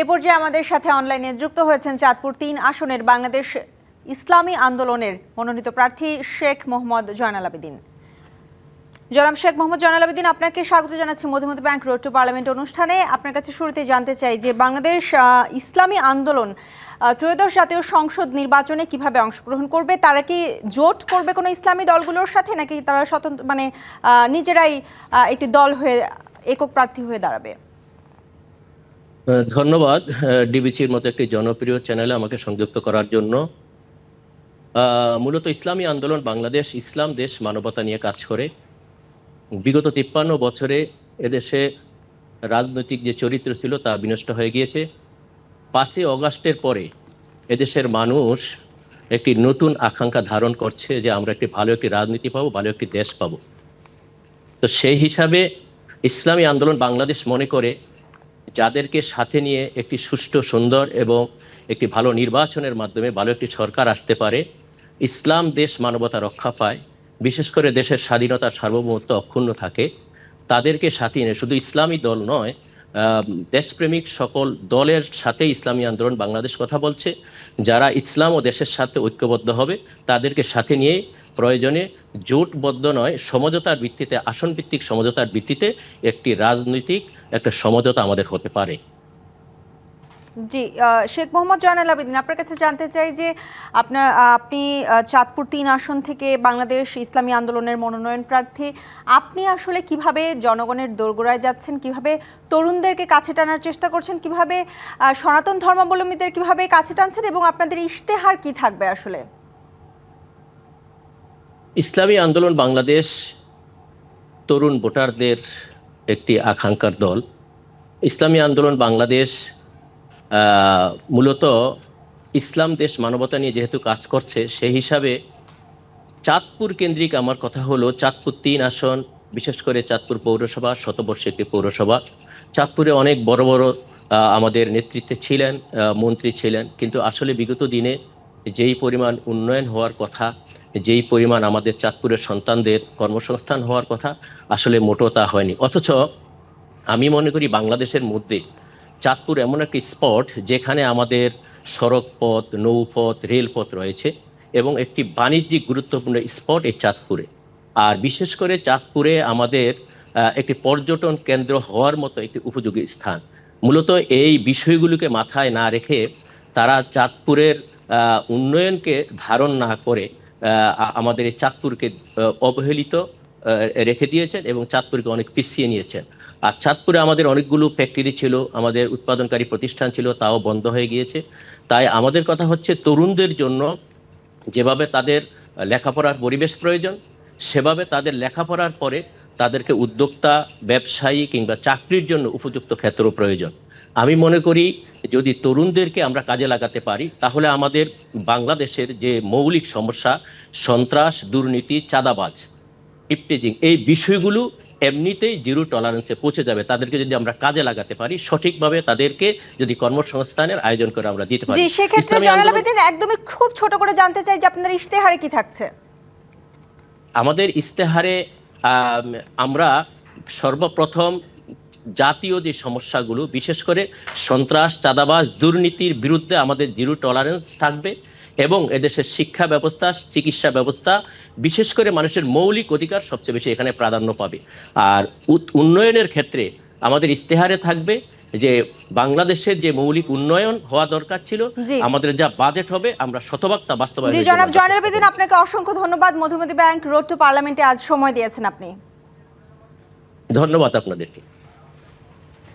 এ পর্যায়ে আমাদের সাথে অনলাইনে যুক্ত হয়েছেন চাঁদপুর তিন আসনের বাংলাদেশ ইসলামী আন্দোলনের মনোনীত প্রার্থী শেখ মোহাম্মদ জয়নাল আবেদিন। জনাব শেখ মোহাম্মদ জয়নাল আবেদিন, আপনাকে স্বাগত জানাচ্ছি Madhumati bank road to parliament অনুষ্ঠানে। আপনার কাছে শুরুতে জানতে চাই যে বাংলাদেশ ইসলামী আন্দোলন ত্রয়োদশ জাতীয় সংসদ নির্বাচনে কীভাবে অংশগ্রহণ করবে? তারা কি জোট করবে কোনো ইসলামী দলগুলোর সাথে, নাকি তারা স্বতন্ত্র মানে নিজেরাই একটি দল হয়ে, একক প্রার্থী হয়ে দাঁড়াবে? ধন্যবাদ ডিবিসির মতো একটি জনপ্রিয় চ্যানেলে আমাকে সংযুক্ত করার জন্য। মূলত ইসলামী আন্দোলন বাংলাদেশ, ইসলাম দেশ মানবতা নিয়ে কাজ করে। বিগত তিপ্পান্ন বছরে এদেশে রাজনৈতিক যে চরিত্র ছিল তা বিনষ্ট হয়ে গিয়েছে। পাঁচই অগাস্টের পরে এদেশের মানুষ একটি নতুন আকাঙ্ক্ষা ধারণ করছে যে আমরা একটি ভালো একটি রাজনীতি পাবো, ভালো একটি দেশ পাবো। তো সেই হিসাবে ইসলামী আন্দোলন বাংলাদেশ মনে করে যাদেরকে সাথে নিয়ে একটি সুষ্ঠু, সুন্দর এবং একটি ভালো নির্বাচনের মাধ্যমে ভালো একটি সরকার আসতে পারে, ইসলাম দেশ মানবতা রক্ষা পায়, বিশেষ করে দেশের স্বাধীনতার সার্বভৌমত্ব অক্ষুণ্ণ থাকে, তাদেরকে সাথে নিয়ে শুধু ইসলামী দল নয় দেশপ্রেমিক সকল দলের সাথে ইসলামী আন্দোলন বাংলাদেশ কথা বলছে। যারা ইসলাম ও দেশের সাথে ঐক্যবদ্ধ হবে, তাদেরকে সাথে নিয়ে প্রয়োজনে জোটবদ্ধ নয়, সমঝোতার ভিত্তিতে আসন ভিত্তিক সমঝোতার ভিত্তিতে একটি রাজনৈতিক একটা সমঝোতা আমাদের হতে পারে। জি শেখ মোহাম্মদ জয়নাল আবেদিন, আপনার কাছে জানতে চাই যে আপনার, আপনি চাঁদপুর তিন আসন থেকে বাংলাদেশ ইসলামী আন্দোলনের মনোনয়ন প্রার্থী, আপনি আসলে কীভাবে জনগণের দোরগোড়ায় যাচ্ছেন, কীভাবে তরুণদেরকে কাছে টানার চেষ্টা করছেন, কীভাবে সনাতন ধর্মাবলম্বীদের কীভাবে কাছে টানছেন এবং আপনাদের ইশতেহার কি থাকবে আসলে? ইসলামী আন্দোলন বাংলাদেশ তরুণ ভোটারদের একটি আকাঙ্ক্ষার দল। ইসলামী আন্দোলন বাংলাদেশ মূলত ইসলাম দেশ মানবতা নিয়ে যেহেতু কাজ করছে, সেই হিসাবে চাঁদপুর কেন্দ্রিক আমার কথা হলো চাঁদপুর তিন আসন, বিশেষ করে চাঁদপুর পৌরসভা শতবর্ষী একটি পৌরসভা। চাঁদপুরে অনেক বড় বড় আমাদের নেতৃত্বে ছিলেন মন্ত্রী ছিলেন, কিন্তু আসলে বিগত দিনে যেই পরিমাণ উন্নয়ন হওয়ার কথা, যেই পরিমাণ আমাদের চাঁদপুরের সন্তানদের কর্মসংস্থান হওয়ার কথা, আসলে মোটো তা হয়নি। অথচ আমি মনে করি বাংলাদেশের মধ্যে চাঁদপুর এমন একটি স্পট যেখানে আমাদের সড়ক পথ নৌপথ, রেলপথ রয়েছে এবং একটি বাণিজ্যিক গুরুত্বপূর্ণ স্পট এই চাঁদপুরে। আর বিশেষ করে চাঁদপুরে আমাদের একটি পর্যটন কেন্দ্র হওয়ার মতো একটি উপযোগী স্থান। মূলত এই বিষয়গুলোকে মাথায় না রেখে তারা চাঁদপুরের উন্নয়নকে ধারণ না করে আমাদের এই চাঁদপুরকে অবহেলিত রেখে দিয়েছেন এবং চাঁদপুরকে অনেক পিছিয়ে নিয়েছেন। আর চাঁদপুরে আমাদের অনেকগুলো ফ্যাক্টরি ছিল, আমাদের উৎপাদনকারী প্রতিষ্ঠান ছিল, তাও বন্ধ হয়ে গিয়েছে। তাই আমাদের কথা হচ্ছে তরুণদের জন্য যেভাবে তাদের লেখাপড়ার পরিবেশ প্রয়োজন, সেভাবে তাদের লেখাপড়ার পরে তাদেরকে উদ্যোক্তা, ব্যবসায়ী কিংবা চাকরির জন্য উপযুক্ত ক্ষেত্র প্রয়োজন। আমি মনে করি যদি তরুণদেরকে আমরা কাজে লাগাতে পারি, তাহলে আমাদের বাংলাদেশের যে মৌলিক সমস্যা, সন্ত্রাস, দুর্নীতি, চাঁদাবাজ ইপটেজিং। এই বিষয়গুলো এমনিতেই জিরো টলারেন্সে পৌঁছে যাবে। তাদেরকে যদি আমরা কাজে লাগাতে পারি সঠিকভাবে তাদেরকে যদি কর্মসংস্থানের আয়োজন করে আমরা দিতে পারি। সেক্ষেত্রে জয়নাল আবেদিন একদমই খুব ছোট করে জানতে চাই যে আপনাদের ইশতেহারে কি থাকছে। আমাদের ইস্তেহারে আম, আমরা সর্বপ্রথম জাতীয় যে সমস্যাগুলো বিশেষ করে সন্ত্রাস চাঁদাবাজ দুর্নীতির বিরুদ্ধে আমাদের জিরো টলারেন্স থাকবে এবং এদেশের শিক্ষা ব্যবস্থা চিকিৎসা ব্যবস্থা বিশেষ করে মানুষের মৌলিক অধিকার সবচেয়ে বেশি এখানে প্রাধান্য পাবে। আর উন্নয়নের ক্ষেত্রে আমাদের ইস্তেহারে থাকবে যে বাংলাদেশের যে মৌলিক উন্নয়ন হওয়া দরকার ছিল আমাদের যা বাজেট হবে আমরা শতভাগ তা জি বাস্তবায়নের জনাব জয়নাল আপনাকে অসংখ্য ধন্যবাদ। মধুমতি ব্যাংক রোড টু পার্লামেন্টে আজ সময় দিয়েছেন আপনি। ধন্যবাদ আপনাদেরকে।